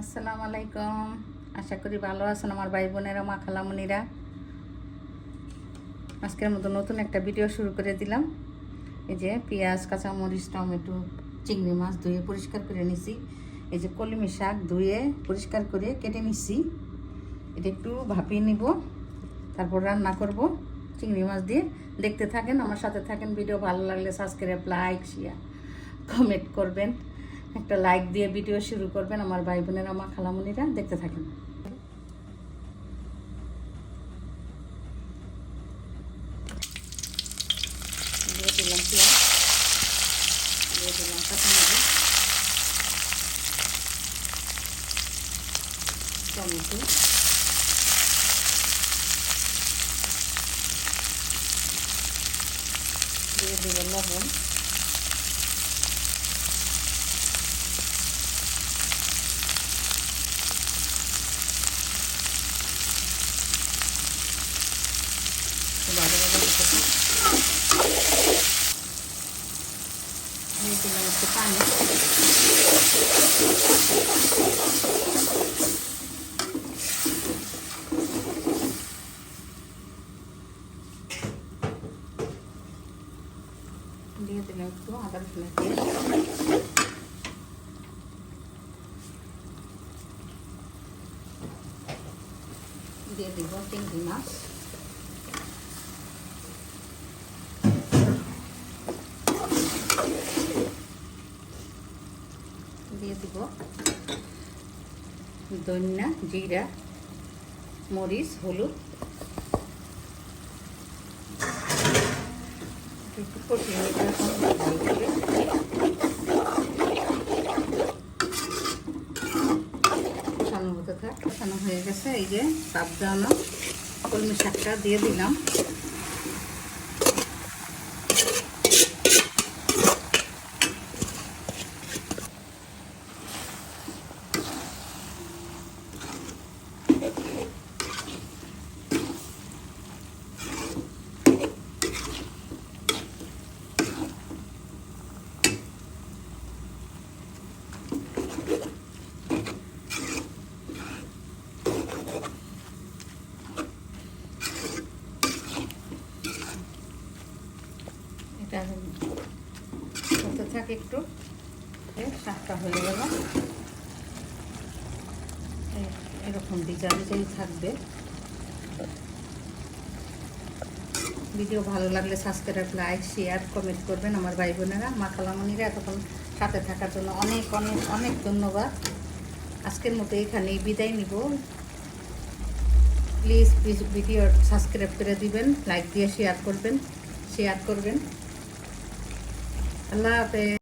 আসসালামু আলাইকুম। আশা করি ভালো আছেন আমার ভাই বোনেরা, মা খালামণিরা আজকের মতো নতুন একটা ভিডিও শুরু করে দিলাম। এই যে পেঁয়াজ, কাঁচামরিচ, টমেটো, চিংড়ি মাছ ধুয়ে পরিষ্কার করে নিছি। এই যে কলমি শাক ধুয়ে পরিষ্কার করে কেটে নিচ্ছি এটা একটু ভাপিয়ে নিব, তারপর রান্না করব। চিংড়ি মাছ দিয়ে দেখতে থাকেন, আমার সাথে থাকেন। ভিডিও ভালো লাগলে সাবস্ক্রাইব লাইক শেয়ার কমেন্ট করবেন। একটা লাইক দিয়ে ভিডিও শুরু করবেন আমার ভাই বোনেরা, আমার খালামুনিরা, দেখতে থাকেন। দিয়ে দিয়ে লবণ। ভালো ভালো দিতে দিয়ে দিলাম একটু পানি দিয়ে দিলাম একটু আদা রসুনের পেস্ট দিয়ে দিব চিংড়ি মাছ দিয়ে দিব ধনিয়া, জিরা, মরিচ, হলুদ। কষানো হয়ে গেছে। এই যে সাবধানো কলমি শাকটা দিয়ে দিলাম। হতে থাকে একটু। শাকটা হয়ে গেল। এরকম ডিজাইন ডিজাইন থাকবে। ভিডিও ভালো লাগলে সাবস্ক্রাইব লাইক শেয়ার কমেন্ট করবেন আমার ভাই বোনেরা, মা খালামণিরা এতক্ষণ সাথে থাকার জন্য অনেক অনেক অনেক ধন্যবাদ। আজকের মতো এখানেই বিদায় নিব। প্লিজ প্লিজ ভিডিও সাবস্ক্রাইব করে দিবেন লাইক দিয়ে শেয়ার করবেন শেয়ার করবেন। Love it.